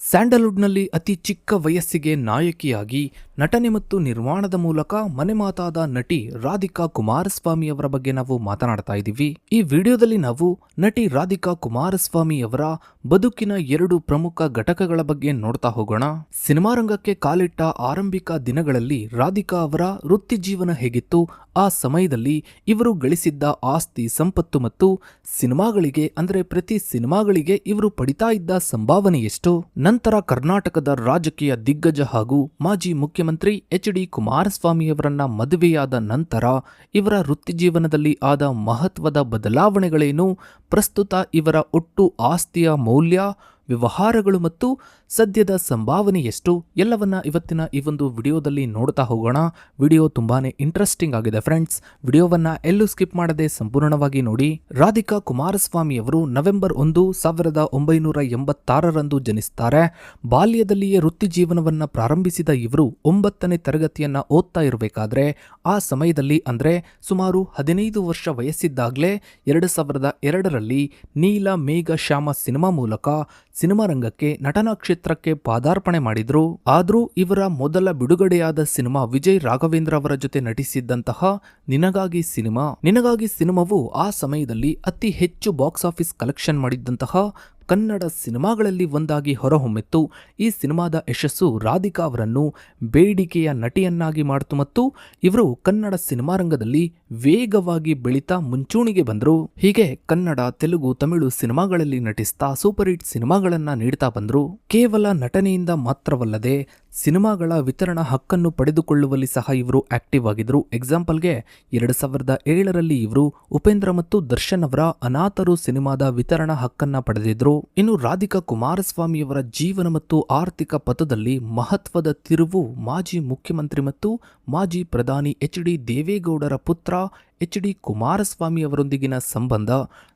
ಸ್ಯಾಂಡಲ್ವುಡ್ನಲ್ಲಿ ಅತಿ ಚಿಕ್ಕ ವಯಸ್ಸಿಗೆ ನಾಯಕಿಯಾಗಿ ನಟನೆ ಮತ್ತು ನಿರ್ಮಾಣದ ಮೂಲಕ ಮನೆಮಾತಾದ ನಟಿ ರಾಧಿಕಾ ಕುಮಾರಸ್ವಾಮಿ ಅವರ ಬಗ್ಗೆ ನಾವು ಮಾತನಾಡ್ತಾ ಇದ್ದೀವಿ. ಈ ವಿಡಿಯೋದಲ್ಲಿ ನಾವು ನಟಿ ರಾಧಿಕಾ ಕುಮಾರಸ್ವಾಮಿ ಅವರ ಬದುಕಿನ ಎರಡು ಪ್ರಮುಖ ಘಟಕಗಳ ಬಗ್ಗೆ ನೋಡ್ತಾ ಹೋಗೋಣ. ಸಿನಿಮಾ ರಂಗಕ್ಕೆ ಕಾಲಿಟ್ಟ ಆರಂಭಿಕ ದಿನಗಳಲ್ಲಿ ರಾಧಿಕಾ ಅವರ ವೃತ್ತಿ ಜೀವನ ಹೇಗಿತ್ತು, ಆ ಸಮಯದಲ್ಲಿ ಇವರು ಗಳಿಸಿದ್ದ ಆಸ್ತಿ, ಸಂಪತ್ತು ಮತ್ತು ಸಿನಿಮಾಗಳಿಗೆ, ಅಂದರೆ ಪ್ರತಿ ಸಿನಿಮಾಗಳಿಗೆ ಇವರು ಪಡಿತಾ ಇದ್ದ ಸಂಭಾವನೆ ಎಷ್ಟು? ನಂತರ ಕರ್ನಾಟಕದ ರಾಜಕೀಯ ದಿಗ್ಗಜ ಹಾಗೂ ಮಾಜಿ ಮುಖ್ಯಮಂತ್ರಿ ಎಚ್ ಡಿ ಕುಮಾರಸ್ವಾಮಿಯವರನ್ನ ಮದುವೆಯಾದ ನಂತರ ಇವರ ವೃತ್ತಿ ಜೀವನದಲ್ಲಿ ಆದ ಮಹತ್ವದ ಬದಲಾವಣೆಗಳೇನು? ಪ್ರಸ್ತುತ ಇವರ ಒಟ್ಟು ಆಸ್ತಿಯ ಮೌಲ್ಯ, ವ್ಯವಹಾರಗಳು ಮತ್ತು ಸದ್ಯದ ಸಂಭಾವನೆ ಎಷ್ಟು? ಎಲ್ಲವನ್ನ ಇವತ್ತಿನ ಈ ಒಂದು ವಿಡಿಯೋದಲ್ಲಿ ನೋಡ್ತಾ ಹೋಗೋಣ. ವಿಡಿಯೋ ತುಂಬಾನೇ ಇಂಟ್ರೆಸ್ಟಿಂಗ್ ಆಗಿದೆ ಫ್ರೆಂಡ್ಸ್ ವಿಡಿಯೋವನ್ನ ಎಲ್ಲೂ ಸ್ಕಿಪ್ ಮಾಡದೆ ಸಂಪೂರ್ಣವಾಗಿ ನೋಡಿ. ರಾಧಿಕಾ ಕುಮಾರಸ್ವಾಮಿ ಅವರು ನವೆಂಬರ್ ಒಂದು ಸಾವಿರದ ಒಂಬೈನೂರ ಎಂಬತ್ತಾರರಂದು ಜನಿಸ್ತಾರೆ. ಬಾಲ್ಯದಲ್ಲಿಯೇ ವೃತ್ತಿ ಜೀವನವನ್ನ ಪ್ರಾರಂಭಿಸಿದ ಇವರು ಒಂಬತ್ತನೇ ತರಗತಿಯನ್ನ ಓದ್ತಾ ಇರಬೇಕಾದ್ರೆ, ಆ ಸಮಯದಲ್ಲಿ ಅಂದ್ರೆ ಸುಮಾರು ಹದಿನೈದು ವರ್ಷ ವಯಸ್ಸಿದ್ದಾಗಲೇ ಎರಡು ಸಾವಿರದ ಎರಡರಲ್ಲಿ ನೀಲ ಮೇಘ ಶ್ಯಾಮ ಸಿನಿಮಾ ಮೂಲಕ ಸಿನಿಮಾ ರಂಗಕ್ಕೆ ನಟನಾ ಕ್ಷೇತ್ರಕ್ಕೆ ಪಾದಾರ್ಪಣೆ ಮಾಡಿದ್ರು. ಆದ್ರೂ ಇವರ ಮೊದಲ ಬಿಡುಗಡೆಯಾದ ಸಿನಿಮಾ ವಿಜಯ್ ರಾಘವೇಂದ್ರ ಅವರ ಜೊತೆ ನಟಿಸಿದ್ದಂತಹ ನಿನಗಾಗಿ ಸಿನಿಮಾ. ನಿನಗಾಗಿ ಸಿನಿಮಾವು ಆ ಸಮಯದಲ್ಲಿ ಅತಿ ಹೆಚ್ಚು ಬಾಕ್ಸ್ ಆಫೀಸ್ ಕಲೆಕ್ಷನ್ ಮಾಡಿದ್ದಂತಹ ಕನ್ನಡ ಸಿನಿಮಾಗಳಲ್ಲಿ ಒಂದಾಗಿ ಹೊರಹೊಮ್ಮಿತ್ತು. ಈ ಸಿನಿಮಾದ ಯಶಸ್ಸು ರಾಧಿಕಾ ಅವರನ್ನು ಬೇಡಿಕೆಯ ನಟಿಯನ್ನಾಗಿ ಮಾಡಿತು ಮತ್ತು ಇವರು ಕನ್ನಡ ಸಿನಿಮಾ ರಂಗದಲ್ಲಿ ವೇಗವಾಗಿ ಬೆಳೀತಾ ಮುಂಚೂಣಿಗೆ ಬಂದರು. ಹೀಗೆ ಕನ್ನಡ, ತೆಲುಗು, ತಮಿಳು ಸಿನಿಮಾಗಳಲ್ಲಿ ನಟಿಸ್ತಾ ಸೂಪರ್ ಹಿಟ್ ಸಿನಿಮಾಗಳನ್ನ ನೀಡ್ತಾ ಬಂದರು. ಕೇವಲ ನಟನೆಯಿಂದ ಮಾತ್ರವಲ್ಲದೆ ಸಿನಿಮಾಗಳ ವಿತರಣಾ ಹಕ್ಕನ್ನು ಪಡೆದುಕೊಳ್ಳುವಲ್ಲಿ ಸಹ ಇವರು ಆಕ್ಟಿವ್ ಆಗಿದ್ರು. ಎಕ್ಸಾಂಪಲ್ಗೆ, ಎರಡು ಸಾವಿರದ ಏಳರಲ್ಲಿ ಇವರು ಉಪೇಂದ್ರ ಮತ್ತು ದರ್ಶನ್ ಅವರ ಅನಾಥರು ಸಿನಿಮಾದ ವಿತರಣಾ ಹಕ್ಕನ್ನ ಪಡೆದಿದ್ರು. ಇನ್ನು ರಾಧಿಕಾ ಕುಮಾರಸ್ವಾಮಿಯವರ ಜೀವನ ಮತ್ತು ಆರ್ಥಿಕ ಪಥದಲ್ಲಿ ಮಹತ್ವದ ತಿರುವು ಮಾಜಿ ಮುಖ್ಯಮಂತ್ರಿ ಮತ್ತು ಮಾಜಿ ಪ್ರಧಾನಿ ಎಚ್ ಡಿ ದೇವೇಗೌಡರ ಪುತ್ರ ಎಚ್ ಡಿ ಕುಮಾರಸ್ವಾಮಿ ಅವರೊಂದಿಗಿನ ಸಂಬಂಧ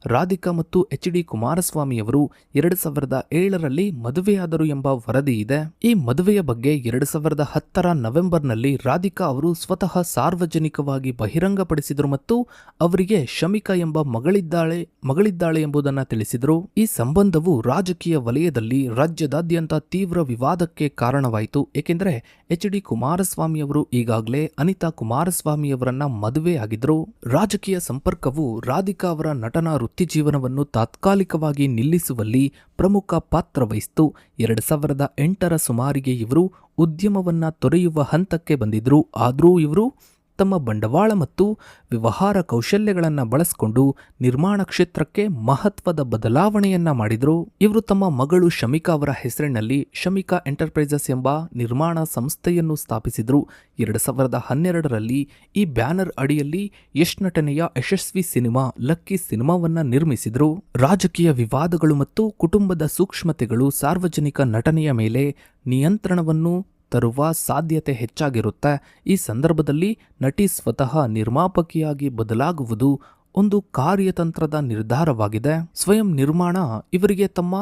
ರಾಧಿಕಾ ಮತ್ತು ಎಚ್ ಡಿ ಕುಮಾರಸ್ವಾಮಿಯವರು ಎರಡು ಸಾವಿರದ ಏಳರಲ್ಲಿ ಮದುವೆಯಾದರು ಎಂಬ ವರದಿ ಇದೆ. ಈ ಮದುವೆಯ ಬಗ್ಗೆ ಎರಡು ಸಾವಿರದ ಹತ್ತರ ನವೆಂಬರ್ನಲ್ಲಿ ರಾಧಿಕಾ ಅವರು ಸ್ವತಃ ಸಾರ್ವಜನಿಕವಾಗಿ ಬಹಿರಂಗಪಡಿಸಿದರು ಮತ್ತು ಅವರಿಗೆ ಶಮಿಕಾ ಎಂಬ ಮಗಳಿದ್ದಾಳೆ ಮಗಳಿದ್ದಾಳೆ ಎಂಬುದನ್ನು ತಿಳಿಸಿದರು. ಈ ಸಂಬಂಧವು ರಾಜಕೀಯ ವಲಯದಲ್ಲಿ ರಾಜ್ಯದಾದ್ಯಂತ ತೀವ್ರ ವಿವಾದಕ್ಕೆ ಕಾರಣವಾಯಿತು. ಏಕೆಂದರೆ ಎಚ್ ಡಿ ಕುಮಾರಸ್ವಾಮಿಯವರು ಈಗಾಗಲೇ ಅನಿತಾ ಕುಮಾರಸ್ವಾಮಿಯವರನ್ನ ಮದುವೆಯಾಗಿದ್ದರು. ರಾಜಕೀಯ ಸಂಪರ್ಕವು ರಾಧಿಕಾ ಅವರ ನಟನ ವೃತ್ತಿಜೀವನವನ್ನು ತಾತ್ಕಾಲಿಕವಾಗಿ ನಿಲ್ಲಿಸುವಲ್ಲಿ ಪ್ರಮುಖ ಪಾತ್ರ ವಹಿಸಿತು. ಎರಡು ಸಾವಿರದ ಎಂಟರ ಸುಮಾರಿಗೆ ಇವರು ಉದ್ಯಮವನ್ನ ತೊರೆಯುವ ಹಂತಕ್ಕೆ ಬಂದಿದ್ದರು ಆದರೂ ಇವರು ತಮ್ಮ ಬಂಡವಾಳ ಮತ್ತು ವ್ಯವಹಾರ ಕೌಶಲ್ಯಗಳನ್ನು ಬಳಸಿಕೊಂಡು ನಿರ್ಮಾಣ ಕ್ಷೇತ್ರಕ್ಕೆ ಮಹತ್ವದ ಬದಲಾವಣೆಯನ್ನ ಮಾಡಿದರು. ಇವರು ತಮ್ಮ ಮಗಳು ಶಮಿಕಾ ಅವರ ಹೆಸರಿನಲ್ಲಿ ಶಮಿಕಾ ಎಂಟರ್ಪ್ರೈಸಸ್ ಎಂಬ ನಿರ್ಮಾಣ ಸಂಸ್ಥೆಯನ್ನು ಸ್ಥಾಪಿಸಿದರು. ಎರಡು ಸಾವಿರದ ಹನ್ನೆರಡರಲ್ಲಿ ಈ ಬ್ಯಾನರ್ ಅಡಿಯಲ್ಲಿ ಯಶ್ ನಟನೆಯ ಯಶಸ್ವಿ ಸಿನಿಮಾ ಲಕ್ಕಿ ಸಿನಿಮಾವನ್ನ ನಿರ್ಮಿಸಿದರು. ರಾಜಕೀಯ ವಿವಾದಗಳು ಮತ್ತು ಕುಟುಂಬದ ಸೂಕ್ಷ್ಮತೆಗಳು ಸಾರ್ವಜನಿಕ ನಟನೆಯ ಮೇಲೆ ನಿಯಂತ್ರಣವನ್ನು ತರುವ ಸಾಧ್ಯತೆ ಹೆಚ್ಚಾಗಿರುತ್ತೆ. ಈ ಸಂದರ್ಭದಲ್ಲಿ ನಟಿ ಸ್ವತಃ ನಿರ್ಮಾಪಕಿಯಾಗಿ ಬದಲಾಗುವುದು ಒಂದು ಕಾರ್ಯತಂತ್ರದ ನಿರ್ಧಾರವಾಗಿದೆ. ಸ್ವಯಂ ನಿರ್ಮಾಣ ಇವರಿಗೆ ತಮ್ಮ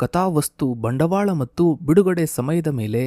ಕಥಾವಸ್ತು, ಬಂಡವಾಳ ಮತ್ತು ಬಿಡುಗಡೆ ಸಮಯದ ಮೇಲೆ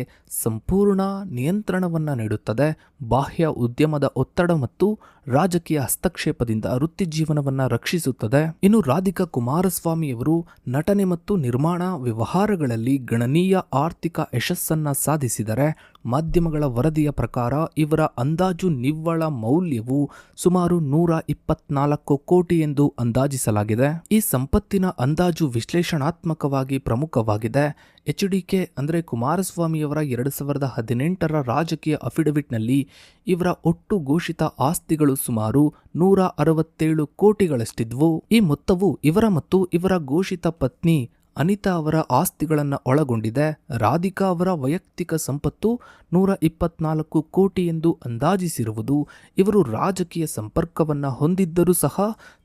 ಸಂಪೂರ್ಣ ನಿಯಂತ್ರಣವನ್ನು ನೀಡುತ್ತದೆ. ಬಾಹ್ಯ ಉದ್ಯಮದ ಒತ್ತಡ ಮತ್ತು ರಾಜಕೀಯ ಹಸ್ತಕ್ಷೇಪದಿಂದ ವೃತ್ತಿ ಜೀವನವನ್ನು ರಕ್ಷಿಸುತ್ತದೆ. ಇನ್ನು ರಾಧಿಕಾ ಕುಮಾರಸ್ವಾಮಿಯವರು ನಟನೆ ಮತ್ತು ನಿರ್ಮಾಣ ವ್ಯವಹಾರಗಳಲ್ಲಿ ಗಣನೀಯ ಆರ್ಥಿಕ ಯಶಸ್ಸನ್ನ ಸಾಧಿಸಿದರೆ, ಮಾಧ್ಯಮಗಳ ವರದಿಯ ಪ್ರಕಾರ ಇವರ ಅಂದಾಜು ನಿವ್ವಳ ಮೌಲ್ಯವು ಸುಮಾರು ನೂರ ಇಪ್ಪತ್ನಾಲ್ಕು ಕೋಟಿ ಎಂದು ಅಂದಾಜಿಸಲಾಗಿದೆ. ಈ ಸಂಪತ್ತಿನ ಅಂದಾಜು ವಿಶ್ಲೇಷಣಾತ್ಮಕವಾಗಿ ಪ್ರಮುಖವಾಗಿದೆ. ಎಚ್ ಡಿ ಕೆ ಅಂದರೆ ಕುಮಾರಸ್ವಾಮಿಯವರ ಎರಡು ಸಾವಿರದ ಹದಿನೆಂಟರ ರಾಜಕೀಯ ಅಫಿಡವಿಟ್ನಲ್ಲಿ ಇವರ ಒಟ್ಟು ಘೋಷಿತ ಆಸ್ತಿಗಳು ಸುಮಾರು ನೂರ ಅರವತ್ತೇಳು ಕೋಟಿಗಳಷ್ಟಿದ್ವು. ಈ ಮೊತ್ತವು ಇವರ ಮತ್ತು ಇವರ ಘೋಷಿತ ಪತ್ನಿ ಅನಿತಾ ಅವರ ಆಸ್ತಿಗಳನ್ನು ಒಳಗೊಂಡಿದೆ. ರಾಧಿಕಾ ಅವರ ವೈಯಕ್ತಿಕ ಸಂಪತ್ತು ನೂರ ಇಪ್ಪತ್ನಾಲ್ಕು ಕೋಟಿ ಎಂದು ಅಂದಾಜಿಸಿರುವುದು ಇವರು ರಾಜಕೀಯ ಸಂಪರ್ಕವನ್ನು ಹೊಂದಿದ್ದರೂ ಸಹ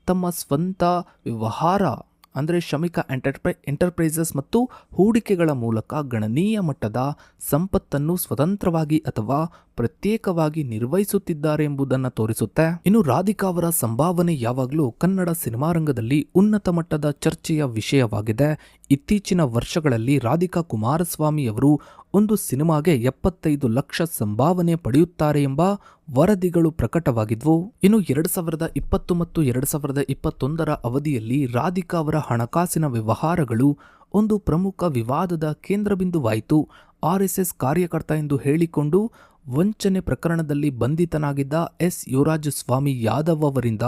ತಮ್ಮ ಸ್ವಂತ ವ್ಯವಹಾರ, ಅಂದರೆ ಶಮಿಕಾ ಎಂಟರ್ಪ್ರೈ, ಎಂಟರ್ಪ್ರೈಸಸ್ ಮತ್ತು ಹೂಡಿಕೆಗಳ ಮೂಲಕ ಗಣನೀಯ ಮಟ್ಟದ ಸಂಪತ್ತನ್ನು ಸ್ವತಂತ್ರವಾಗಿ ಅಥವಾ ಪ್ರತ್ಯೇಕವಾಗಿ ನಿರ್ವಹಿಸುತ್ತಿದ್ದಾರೆ ಎಂಬುದನ್ನು ತೋರಿಸುತ್ತೆ. ಇನ್ನು ರಾಧಿಕಾ ಅವರ ಸಂಭಾವನೆ ಯಾವಾಗಲೂ ಕನ್ನಡ ಸಿನಿಮಾ ರಂಗದಲ್ಲಿ ಉನ್ನತ ಮಟ್ಟದ ಚರ್ಚೆಯ ವಿಷಯವಾಗಿದೆ. ಇತ್ತೀಚಿನ ವರ್ಷಗಳಲ್ಲಿ ರಾಧಿಕಾ ಕುಮಾರಸ್ವಾಮಿ ಅವರು ಒಂದು ಸಿನಿಮಾಗೆ ಎಪ್ಪತ್ತೈದು ಲಕ್ಷ ಸಂಭಾವನೆ ಪಡೆಯುತ್ತಾರೆ ಎಂಬ ವರದಿಗಳು ಪ್ರಕಟವಾಗಿದ್ವು. ಇನ್ನು ಎರಡು ಸಾವಿರದ ಇಪ್ಪತ್ತು ಮತ್ತು ಎರಡು ಸಾವಿರದ ಇಪ್ಪತ್ತೊಂದರ ಅವಧಿಯಲ್ಲಿ ರಾಧಿಕಾ ಅವರ ಹಣಕಾಸಿನ ವ್ಯವಹಾರಗಳು ಒಂದು ಪ್ರಮುಖ ವಿವಾದದ ಕೇಂದ್ರಬಿಂದುವಾಯಿತು. ಆರ್ಎಸ್ಎಸ್ ಕಾರ್ಯಕರ್ತ ಎಂದು ಹೇಳಿಕೊಂಡು ವಂಚನೆ ಪ್ರಕರಣದಲ್ಲಿ ಬಂಧಿತನಾಗಿದ್ದ ಎಸ್. ಯುವರಾಜ ಸ್ವಾಮಿ ಯಾದವ್ ಅವರಿಂದ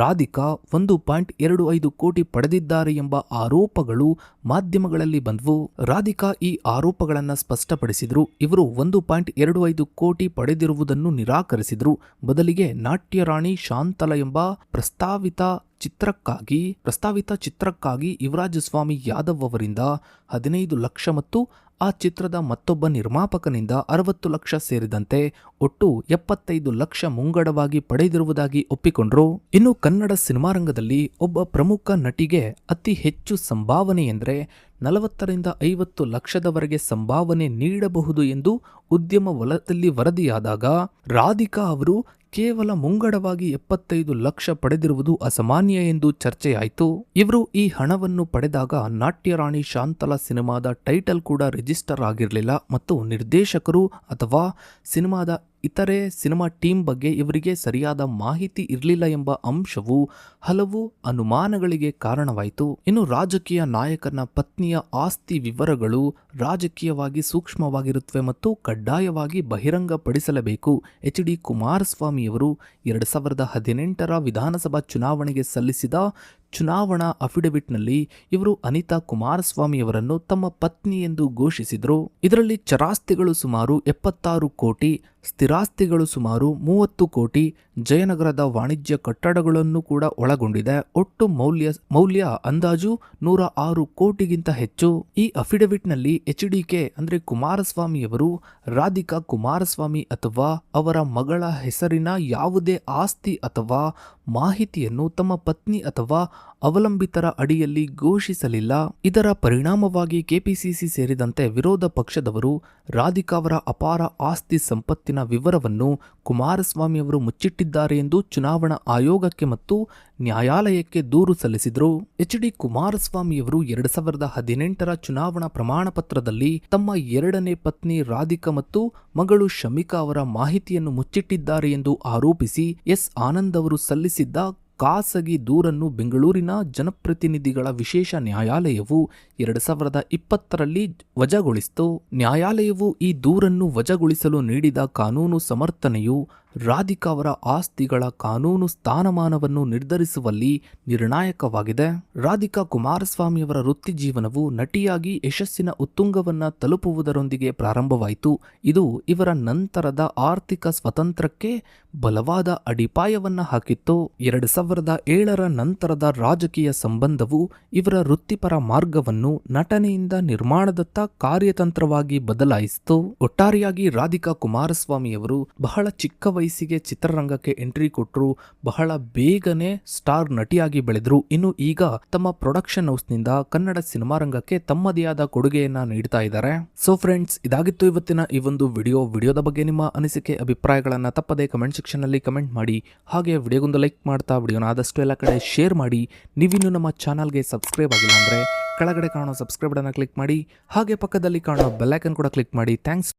ರಾಧಿಕಾ ಒಂದು ಪಾಯಿಂಟ್ ಎರಡು ಐದು ಕೋಟಿ ಪಡೆದಿದ್ದಾರೆ ಎಂಬ ಆರೋಪಗಳು ಮಾಧ್ಯಮಗಳಲ್ಲಿ ಬಂದವು. ರಾಧಿಕಾ ಈ ಆರೋಪಗಳನ್ನು ಸ್ಪಷ್ಟಪಡಿಸಿದರು. ಇವರು ಒಂದು ಪಾಯಿಂಟ್ ಎರಡು ಐದು ಕೋಟಿ ಪಡೆದಿರುವುದನ್ನು ನಿರಾಕರಿಸಿದರು. ಬದಲಿಗೆ ನಾಟ್ಯ ರಾಣಿ ಶಾಂತಲ ಎಂಬ ಪ್ರಸ್ತಾವಿತ ಚಿತ್ರಕ್ಕಾಗಿ ಪ್ರಸ್ತಾವಿತ ಚಿತ್ರಕ್ಕಾಗಿ ಯುವರಾಜ ಸ್ವಾಮಿ ಯಾದವ್ ಅವರಿಂದ ಹದಿನೈದು ಲಕ್ಷ ಮತ್ತು ಆ ಚಿತ್ರದ ಮತ್ತೊಬ್ಬ ನಿರ್ಮಾಪಕನಿಂದ ಅರವತ್ತು ಲಕ್ಷ ಸೇರಿದಂತೆ ಒಟ್ಟು ಎಪ್ಪತ್ತೈದು ಲಕ್ಷ ಮುಂಗಡವಾಗಿ ಪಡೆದಿರುವುದಾಗಿ ಒಪ್ಪಿಕೊಂಡ್ರು. ಇನ್ನು ಕನ್ನಡ ಸಿನಿಮಾರಂಗದಲ್ಲಿ ಒಬ್ಬ ಪ್ರಮುಖ ನಟಿಗೆ ಅತಿ ಹೆಚ್ಚು ಸಂಭಾವನೆ ಎಂದರೆ ನಲವತ್ತರಿಂದ ಐವತ್ತು ಲಕ್ಷದವರೆಗೆ ಸಂಭಾವನೆ ನೀಡಬಹುದು ಎಂದು ಉದ್ಯಮ ವಲದಲ್ಲಿ ವರದಿಯಾದಾಗ ರಾಧಿಕಾ ಅವರು ಕೇವಲ ಮುಂಗಡವಾಗಿ ಎಪ್ಪತ್ತೈದು ಲಕ್ಷ ಪಡೆದಿರುವುದು ಅಸಾಮಾನ್ಯ ಎಂದು ಚರ್ಚೆಯಾಯಿತು. ಇವರು ಈ ಹಣವನ್ನು ಪಡೆದಾಗ ನಾಟ್ಯರಾಣಿ ಶಾಂತಲಾ ಸಿನಿಮಾದ ಟೈಟಲ್ ಕೂಡ ರಿಜಿಸ್ಟರ್ ಆಗಿರಲಿಲ್ಲ ಮತ್ತು ನಿರ್ದೇಶಕರು ಅಥವಾ ಸಿನಿಮಾದ ಇತರೆ ಸಿನಿಮಾ ಟೀಮ್ ಬಗ್ಗೆ ಇವರಿಗೆ ಸರಿಯಾದ ಮಾಹಿತಿ ಇರಲಿಲ್ಲ ಎಂಬ ಅಂಶವು ಹಲವು ಅನುಮಾನಗಳಿಗೆ ಕಾರಣವಾಯಿತು. ಇನ್ನು ರಾಜಕೀಯ ನಾಯಕನ ಪತ್ನಿಯ ಆಸ್ತಿ ವಿವರಗಳು ರಾಜಕೀಯವಾಗಿ ಸೂಕ್ಷ್ಮವಾಗಿರುತ್ತವೆ ಮತ್ತು ಕಡ್ಡಾಯವಾಗಿ ಬಹಿರಂಗಪಡಿಸಲಬೇಕು. ಎಚ್ ಡಿ ಕುಮಾರಸ್ವಾಮಿಯವರು ಎರಡು ಸಾವಿರದ ಹದಿನೆಂಟರ ವಿಧಾನಸಭಾ ಚುನಾವಣೆಗೆ ಸಲ್ಲಿಸಿದ ಚುನಾವಣಾ ಅಫಿಡವಿಟ್ನಲ್ಲಿ ಇವರು ಅನಿತಾ ಕುಮಾರಸ್ವಾಮಿಯವರನ್ನು ತಮ್ಮ ಪತ್ನಿ ಎಂದು ಘೋಷಿಸಿದರು. ಇದರಲ್ಲಿ ಚರಾಸ್ತಿಗಳು ಸುಮಾರು ಎಪ್ಪತ್ತಾರು ಕೋಟಿ, ಸ್ಥಿರಾಸ್ತಿಗಳು ಸುಮಾರು ಮೂವತ್ತು ಕೋಟಿ, ಜಯನಗರದ ವಾಣಿಜ್ಯ ಕಟ್ಟಡಗಳನ್ನು ಕೂಡ ಒಳಗೊಂಡಿದೆ. ಒಟ್ಟು ಮೌಲ್ಯ ಮೌಲ್ಯ ಅಂದಾಜು ನೂರ ಆರು ಕೋಟಿಗಿಂತ ಹೆಚ್ಚು. ಈ ಅಫಿಡವಿಟ್ನಲ್ಲಿ ಎಚ್ ಡಿ ಕೆ ಅಂದ್ರೆ ಕುಮಾರಸ್ವಾಮಿಯವರು, ರಾಧಿಕಾ ಕುಮಾರಸ್ವಾಮಿ ಅಥವಾ ಅವರ ಮಗಳ ಹೆಸರಿನ ಯಾವುದೇ ಆಸ್ತಿ ಅಥವಾ ಮಾಹಿತಿಯನ್ನು ತಮ್ಮ ಪತ್ನಿ ಅಥವಾ ಅವಲಂಬಿತರ ಅಡಿಯಲ್ಲಿ ಘೋಷಿಸಲಿಲ್ಲ. ಇದರ ಪರಿಣಾಮವಾಗಿ ಕೆಪಿಸಿಸಿ ಸೇರಿದಂತೆ ವಿರೋಧ ಪಕ್ಷದವರು ರಾಧಿಕಾ ಅವರ ಅಪಾರ ಆಸ್ತಿ ಸಂಪತ್ತಿನ ವಿವರವನ್ನು ಕುಮಾರಸ್ವಾಮಿಯವರು ಮುಚ್ಚಿಟ್ಟಿದ್ದಾರೆ ಎಂದು ಚುನಾವಣಾ ಆಯೋಗಕ್ಕೆ ಮತ್ತು ನ್ಯಾಯಾಲಯಕ್ಕೆ ದೂರು ಸಲ್ಲಿಸಿದರು. ಎಚ್ ಡಿ ಕುಮಾರಸ್ವಾಮಿಯವರು ಎರಡ್ ಸಾವಿರದ ಹದಿನೆಂಟರ ಚುನಾವಣಾ ಪ್ರಮಾಣ ಪತ್ರದಲ್ಲಿ ತಮ್ಮ ಎರಡನೇ ಪತ್ನಿ ರಾಧಿಕಾ ಮತ್ತು ಮಗಳು ಶಮಿಕಾ ಅವರ ಮಾಹಿತಿಯನ್ನು ಮುಚ್ಚಿಟ್ಟಿದ್ದಾರೆ ಎಂದು ಆರೋಪಿಸಿ ಎಸ್ ಆನಂದ್ ಅವರು ಸಲ್ಲಿಸಿದ್ದ ಖಾಸಗಿ ದೂರನ್ನು ಬೆಂಗಳೂರಿನ ಜನಪ್ರತಿನಿಧಿಗಳ ವಿಶೇಷ ನ್ಯಾಯಾಲಯವು ಎರಡು ಸಾವಿರದ ಇಪ್ಪತ್ತರಲ್ಲಿ ವಜಾಗೊಳಿಸಿತು. ನ್ಯಾಯಾಲಯವು ಈ ದೂರನ್ನು ವಜಾಗೊಳಿಸಲು ನೀಡಿದ ಕಾನೂನು ಸಮರ್ಥನೆಯು ರಾಧಿಕಾ ಅವರ ಆಸ್ತಿಗಳ ಕಾನೂನು ಸ್ಥಾನಮಾನವನ್ನು ನಿರ್ಧರಿಸುವಲ್ಲಿ ನಿರ್ಣಾಯಕವಾಗಿದೆ. ರಾಧಿಕಾ ಕುಮಾರಸ್ವಾಮಿಯವರ ವೃತ್ತಿ ಜೀವನವು ನಟಿಯಾಗಿ ಯಶಸ್ಸಿನ ಉತ್ತುಂಗವನ್ನು ತಲುಪುವುದರೊಂದಿಗೆ ಪ್ರಾರಂಭವಾಯಿತು. ಇದು ಇವರ ನಂತರದ ಆರ್ಥಿಕ ಸ್ವತಂತ್ರಕ್ಕೆ ಬಲವಾದ ಅಡಿಪಾಯವನ್ನ ಹಾಕಿತ್ತು. ಎರಡು ಸಾವಿರದ ಏಳರ ನಂತರದ ರಾಜಕೀಯ ಸಂಬಂಧವು ಇವರ ವೃತ್ತಿಪರ ಮಾರ್ಗವನ್ನು ನಟನೆಯಿಂದ ನಿರ್ಮಾಣದತ್ತ ಕಾರ್ಯತಂತ್ರವಾಗಿ ಬದಲಾಯಿಸಿತು. ಒಟ್ಟಾರೆಯಾಗಿ ರಾಧಿಕಾ ಕುಮಾರಸ್ವಾಮಿಯವರು ಬಹಳ ಚಿಕ್ಕ ವಯಸ್ಸಿಗೆ ಚಿತ್ರರಂಗಕ್ಕೆ ಎಂಟ್ರಿ ಕೊಟ್ಟರು ಬಹಳ ಬೇಗನೆ ಸ್ಟಾರ್ ನಟಿಯಾಗಿ ಬೆಳೆದ್ರು. ಇನ್ನು ಈಗ ತಮ್ಮ ಪ್ರೊಡಕ್ಷನ್ ಹೌಸ್ನಿಂದ ಕನ್ನಡ ಸಿನಿಮಾ ರಂಗಕ್ಕೆ ತಮ್ಮದೇ ಆದ ಕೊಡುಗೆಯನ್ನ ನೀಡ್ತಾ ಇದ್ದಾರೆ. ಸೊ ಫ್ರೆಂಡ್ಸ್ ಇದಾಗಿತ್ತು ಇವತ್ತಿನ ಈ ಒಂದು ವಿಡಿಯೋ. ವಿಡಿಯೋದ ಬಗ್ಗೆ ನಿಮ್ಮ ಅನಿಸಿಕೆ, ಅಭಿಪ್ರಾಯಗಳನ್ನು ತಪ್ಪದೆ ಕಮೆಂಟ್ ಸೆಕ್ಷನ್ ಅಲ್ಲಿ ಕಮೆಂಟ್ ಮಾಡಿ. ಹಾಗೆ ವಿಡಿಯೋಗೊಂದು ಲೈಕ್ ಮಾಡ್ತಾ ವಿಡಿಯೋನ ಆದಷ್ಟು ಎಲ್ಲ ಕಡೆ ಶೇರ್ ಮಾಡಿ. ನೀವಿನ್ನು ನಮ್ಮ ಚಾನಲ್ಗೆ ಸಬ್ಸ್ಕ್ರೈಬ್ ಆಗಿಲ್ಲ ಅಂದ್ರೆ ಕೆಳಗಡೆ ಕಾಣೋ ಸಬ್ಸ್ಕ್ರೈಬ್ ಬಟನ್ ಕ್ಲಿಕ್ ಮಾಡಿ. ಹಾಗೆ ಪಕ್ಕದಲ್ಲಿ ಕಾಣೋ ಬೆಲ್ಲೈಕನ್ ಕೂಡ ಕ್ಲಿಕ್ ಮಾಡಿ. ಥ್ಯಾಂಕ್ಸ್